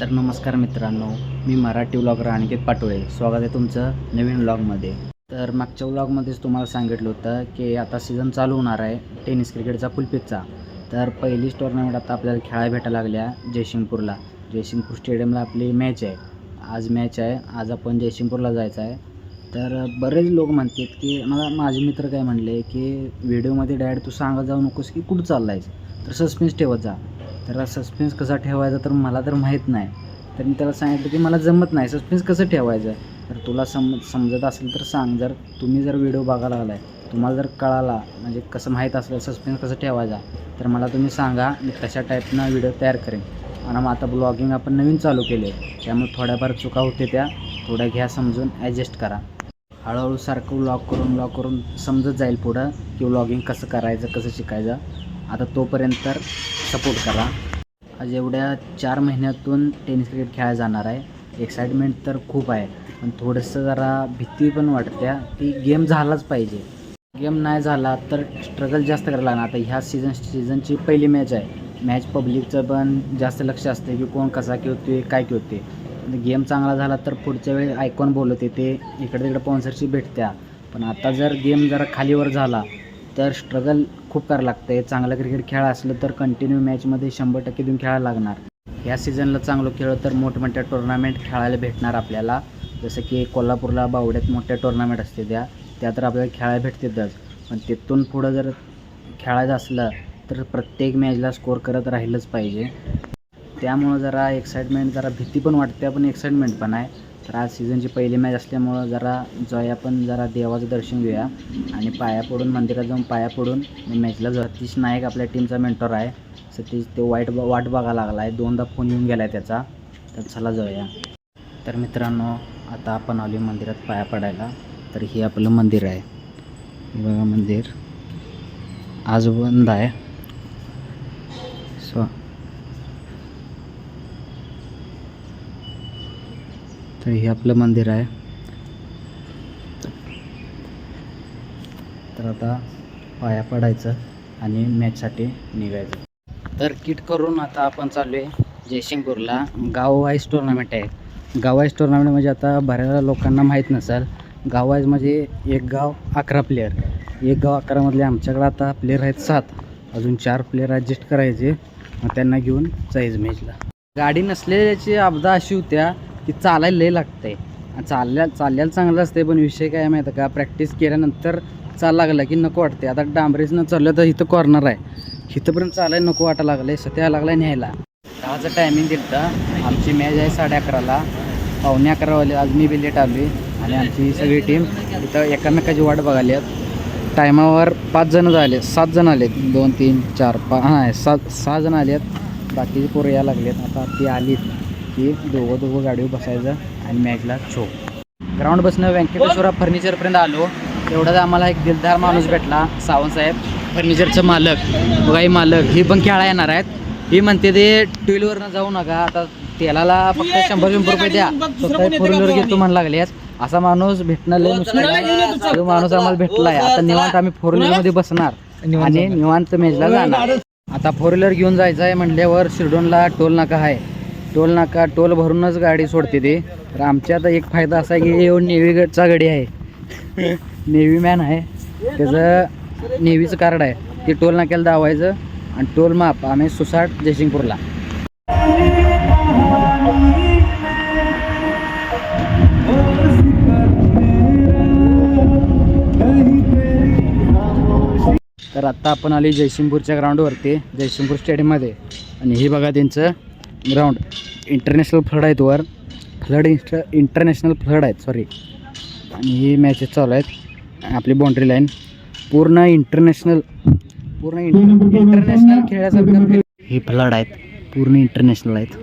तर नमस्कार मित्रांनो मी मराठी व्लॉगर अनिकेत पाटोळे. स्वागत आहे तुमचं नवीन व्लॉगमध्ये. तर मागच्या व्लॉगमध्येच तुम्हाला सांगितलं होतं की आता सीझन चालू होणार आहे टेनिस क्रिकेटचा फुलपिकचा तर पहिलीच टुर्नामेंट आता आपल्याला खेळायला भेटायला लागल्या जयसिंगपूरला. जयसिंगपूर स्टेडियमला आपली मॅच आहे. आज मॅच आहे. आज आपण जयसिंगपूरला जायचं आहे. तर बरेच लोक म्हणतात की मला माझे मित्र काय म्हणले की व्हिडिओमध्ये डायरेक्ट तू सांगत जाऊ नकोस की कुठं चालला आहेस तर सस्पेन्स ठेवत जा. तर सस्पेन्स कसा ठेवायचा तर मला तर माहीत नाही. तर मी त्याला सांगितलं की मला जमत नाही. सस्पेन्स कसं ठेवायचं? तर तुला सम समजत असेल तर सांग. जर तुम्ही जर व्हिडिओ बघायला लागलाय तुम्हाला जर कळाला म्हणजे कसं माहीत असलं सस्पेन्स कसं ठेवायचा तर मला तुम्ही सांगा. मी तशा टाईपनं व्हिडिओ तयार करेन. आणि मग आता ब्लॉगिंग आपण नवीन चालू केले. त्यामुळे थोड्याफार चुका होते त्या. थोड्या घ्या समजून ॲडजस्ट करा. हळूहळू सारखं व्लॉग करून व्लॉग करून समजत जाईल पुढं की व्लॉगिंग कसं करायचं कसं शिकायचं. आता तोपर्यंत तर सपोर्ट करा. आज एवढ्या चार महिन्यातून टेनिस क्रिकेट खेळायला जाणार आहे. एक्साइटमेंट तर खूप आहे. पण थोडंसं जरा भीती पण वाटत्या की गेम झालाच पाहिजे. गेम नाही झाला तर स्ट्रगल जास्त करायला लागणार. आता ह्या सीझन सीझनची पहिली मॅच आहे. मॅच पब्लिकचं पण जास्त लक्ष असते की कोण कसा खेळतोय काय खेळते गेम चांगला झाला तर पुढच्या वेळी आयकॉन बोलवते ते इकडे तिकडे स्पॉन्सरशिप भेटत्या. पण आता जर गेम जरा खालीवर झाला तर स्ट्रगल खूप करावं लागतं आहे चांगलं क्रिकेट खेळ असलं तर कंटिन्यू मॅचमध्ये शंभर टक्के देऊन खेळायला लागणार. या सीझनला चांगलं खेळ तर मोठमोठ्या टुर्नामेंट खेळायला भेटणार आपल्याला. जसं की कोल्हापूरला बावड्यात मोठ्या टुर्नामेंट असते त्या. त्या तर आपल्याला खेळायला भेटतातच. पण तिथून पुढं जर खेळायचं असलं तर प्रत्येक मॅचला स्कोअर करत राहिलंच पाहिजे. त्यामुळं जरा एक्साइटमेंट जरा भीती पण वाटते. पण एक्साइटमेंट पण आहे. तर आज सीझनची पहिली मॅच असल्यामुळं जरा जया पण जरा देवाचं दर्शन घेऊया. आणि पाया पडून मंदिरात जाऊन पाया पडून मॅचला सतीश नाईक आपल्या टीमचा मेंटॉर आहे. सतीश ते वाईट ब वाट बघायला लागला आहे दोनदा फोन येऊन गेला आहे त्याचा. तर चला जाऊया. तर मित्रांनो आता आपण आलो मंदिरात पाया पडायला. तर हे आपलं मंदिर आहे. बघा मंदिर. आज बंद आहे. सो तर हे आपलं मंदिर आहे. तर आता पाया पडायचं आणि मॅचसाठी निघायचं. तर किट करून आता आपण चालू आहे जयसिंगपूरला. गाव वाईज टुर्नामेंट आहे. गाव वाईज टुर्नामेंट म्हणजे आता बऱ्याच लोकांना माहीत नसेल. गाव वाईज म्हणजे एक गाव अकरा प्लेअर एक गाव अकरामधले आमच्याकडे आता प्लेअर आहेत सात. अजून चार प्लेअर ॲडजस्ट करायचे. मग त्यांना घेऊन जायचं मॅचला गाडी नसलेल्याची अपदा अशी होत्या की चालायला लय लागतं आहे चालल्या चालल्याला चांगलं असते पण विषय काय माहिती आहे का? प्रॅक्टिस केल्यानंतर चाल लागला की नको वाटते आता डांबरेजनं चाललं तर इथं कॉर्नर आहे. इथंपर्यंत चालायला नको वाटायला लागलं आहे सध्या लागला न्यायला. दहाचं टायमिंग दिलं आमची मॅच आहे साडे अकराला पावणे अकरा वाले आज मी बी लेट आणि आमची सगळी टीम इथं एकामेकाची वाट बघाली आहेत टायमावर पाच जण झाले. सात जण आले. दोन तीन चार पाच हां सात सहा जण आले आहेत. बाकीचे पोरं यायला आहेत आता ती आलीत. की दोघं दोघं गाडीवर बसायचं आणि मॅचला छो ग्राउंड बसणं व्यंकटेश्वरा फर्निचरपर्यंत आलो. तेवढ्याच आम्हाला एक दिलदार माणूस भेटला सावंतसाहेब फर्निचरचं मालक. बघा ही मालक ही पण खेळा येणार आहेत. ही म्हणते ते टू व्हीलरनं जाऊ नका. आता तेलाला फक्त शंभर शंभर रुपये द्या. स्वतः फोर व्हीलर घेतो म्हण लागले असा माणूस भेटणं लय मुश्किल तो माणूस आम्हाला भेटलाय. आता निवांत आम्ही फोर व्हीलरमध्ये बसणार. आणि निवांत मेजला जाणार. आता फोर व्हीलर घेऊन जायचं आहे म्हटल्यावर शिरडोनला टोल नाका आहे टोल नाका टोल भरूनच गाडी सोडते ते. तर आमच्या आता एक फायदा असा आहे की येऊन नेव्हीचा गाडी आहे. नेव्ही मॅन आहे. त्याचं नेव्हीचं कार्ड आहे. ते टोल नाक्याला दावायचं आणि टोल माप आम्ही सुसाट जयसिंगपूरला. तर आत्ता आपण आली जयसिंगपूरच्या ग्राउंडवरती जयसिंगपूर स्टेडियममध्ये आणि हे बघा त्यांचं ग्राउंड इंटरनॅशनल फ्लड आहेत वर. फ्लड इंस्ट इंटरनॅशनल फ्लड आहेत सॉरी आणि ही मॅचेस चालू आहेत. आपली बाउंड्री लाईन पूर्ण इंटरनॅशनल पूर्ण इंटरनॅशनल खेळासारखं हे फ्लड आहेत. पूर्ण इंटरनॅशनल आहेत.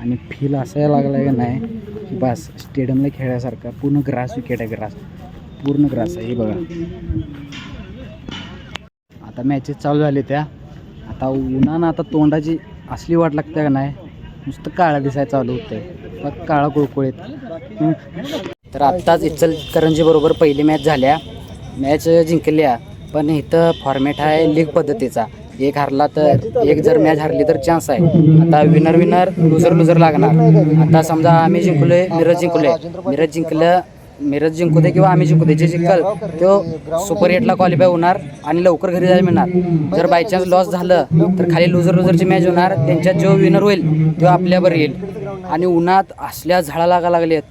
आणि फील असायला लागला आहे का नाही बस स्टेडियमला खेळासारखा. पूर्ण ग्रास विकेट आहे ग्रास पूर्ण ग्रास आहे हे बघा. आता मॅचेस चालू झाले त्या. आता उन्हानं आता तोंडाची असली वाट लागते का नाही? नुसतं काळं दिसायला चालू होतं मग काळा कुळकुळीत. तर आत्ताच इचलकरंजीबरोबर पहिली मॅच झाल्या. मॅच जिंकल्या. पण इथं फॉर्मॅट आहे लीग पद्धतीचा. एक हारला तर एक जर मॅच हरली तर चान्स आहे. आता विनर विनर लुझर लुझर लागणार. आता समजा आम्ही जिंकलोय मिरज जिंकलोय. मिरज जिंकलं मिरज जिंकू दे किंवा आम्ही जिंकू दे जे जिंकल तो सुपर एटला क्वालिफाय होणार आणि लवकर घरी जायला मिळणार. जर बाय चान्स लॉस झालं तर खाली लुझर लुझरची मॅच होणार. त्यांच्यात जो विनर होईल तो आपल्यावर येईल. आणि उन्हात असल्या झाडा लागा लागलेत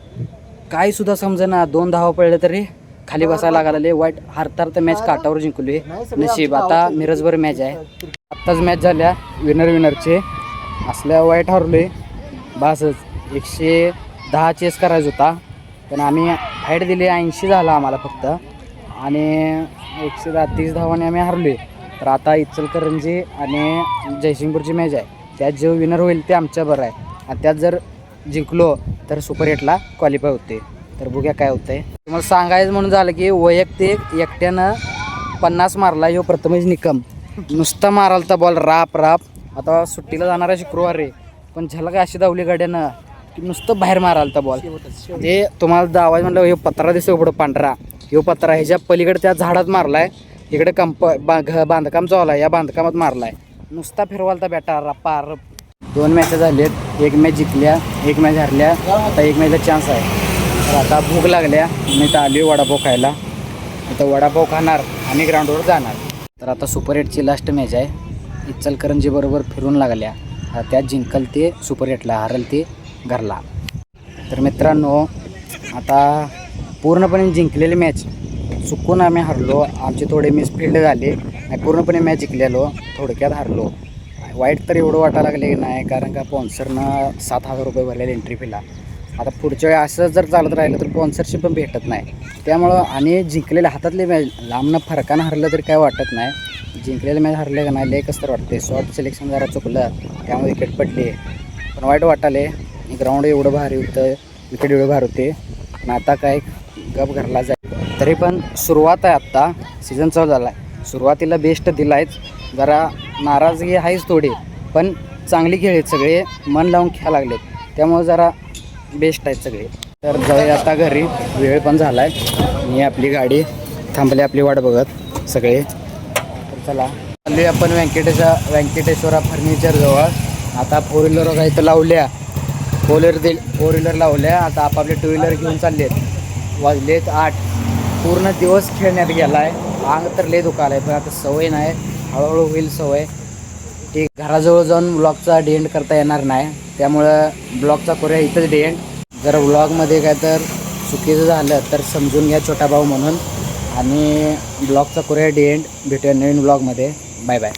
काही सुद्धा समजेना दोन धावा पडले तरी खाली बसायला लागायला लागले. वाईट हारतार तर मॅच काटावर जिंकली नशीब आता मिरजभर मॅच आहे. आत्ताच मॅच झाल्या विनर विनरचे असल्या वाईट हरले बासच एकशे दहा चेस करायचा होता. पण आम्ही हाईट दिली ऐंशी झाला आम्हाला फक्त. आणि एकशे दहा तीस धावाने आम्ही हरलोय. तर आता इचलकरंजी आणि जयसिंगपूरची मॅच आहे. त्यात जे विनर होईल ते आमच्याबरोबर आहे. आणि त्यात जर जिंकलो तर सुपर एटला क्वालिफाय होते. तर बघ्या काय होतंय. तुम्हाला सांगायचं म्हणून झालं की वैयक्तिक एकट्यानं पन्नास मारला ह्यो प्रथमेश निकम. नुसता मारालता बॉल राप राप. आता सुट्टीला जाणार आहे शुक्रवारी रे पण झलक अशी धावली गाड्यानं. की नुसतं बाहेर मारालता बॉल ते तुम्हाला दावायचं म्हणलं ह्यो पत्रा दिसतो पुढं पांढरा. ह्यो पत्रा ह्याच्या पलीकडे त्या झाडात मारलाय. इकडे कंप बांधकाम चालू आहे. या बांधकामात मारलाय. नुसता फिरवालता बॅटा रप्पा रप. दोन मॅच झालेत. एक मॅच जिंकल्या एक मॅच हरल्या. आता एक मॅचला चान्स आहे. तर आता भूक लागल्या. मी तर आली वडापाव खायला. आता वडापाव खाणार आणि ग्राउंडवर जाणार. तर आता सुपर एटची लास्ट मॅच आहे. इचलकरंजी बरोबर फिरून लागल्या. त्यात जिंकल ते सुपर एटला हरल ते. घरला. तर मित्रांनो आता पूर्णपणे जिंकलेली मॅच चुकून आम्ही हरलो. आमचे थोडे मिसफिल्ड झाले. आणि पूर्णपणे मॅच जिंकलेलो. थोडक्यात हरलो. वाईट तर एवढं वाटायला लागले नाही कारण का स्पॉन्सरनं सात हजार रुपये भरलेले एंट्री फीला आता पुढच्या वेळी असं जर चालत राहिलं तर स्पॉन्सरशिप पण भेटत नाही. त्यामुळं आणि जिंकलेल्या हातातले मॅच लांबनं फरकानं हरलं तरी काय वाटत नाही. जिंकलेले मॅच हरले का नाही लेकच तर वाटते शॉर्ट सिलेक्शन जरा चुकलं त्यामुळे विकेट पडली. पण वाईट वाटाले ग्राउंड एवढं भारी होतं विकेट एवढं भारी होते. पण आता काय गप घरला जाय. तरी पण सुरुवात आहे आत्ता. सीझन चालू झाला आहे सुरुवातीला बेस्ट दिला आहेच जरा नाराजगी आहेच थोडी. पण चांगली खेळ आहेत सगळे. मन लावून खेळा लागलेत. त्यामुळे जरा बेस्ट आहेत सगळे. तर जाऊया आता घरी. वेळ पण झाला आहे मी आपली गाडी थांबली आपली वाट बघत सगळे. तर चला. आलोय आपण व्यंकटेशा व्यंकटेश्वरा फर्निचर जवळ. आता फोर व्हीलर वगैरे इथं लावल्या. फोर व्हीलर दे फोर व्हीलर लावल्या. आता आपापले टू व्हीलर घेऊन चाललेत. वाजलेत आठ. पूर्ण दिवस खेळण्यात गेला आहे अंग तर लय दुखायला आहे पण आता सवय नाही. हळूहळू होईल सवय. ठीक घराजवळ जाऊन ब्लॉगचा डेंट करता येणार नाही. त्यामुळं ब्लॉगचा करूया इथंच डेंट जर ब्लॉगमध्ये काय तर चुकीचं झालं तर समजून घ्या छोटा भाऊ म्हणून. आणि ब्लॉगचा करूया डेंट भेटूया नवीन ब्लॉगमध्ये बाय बाय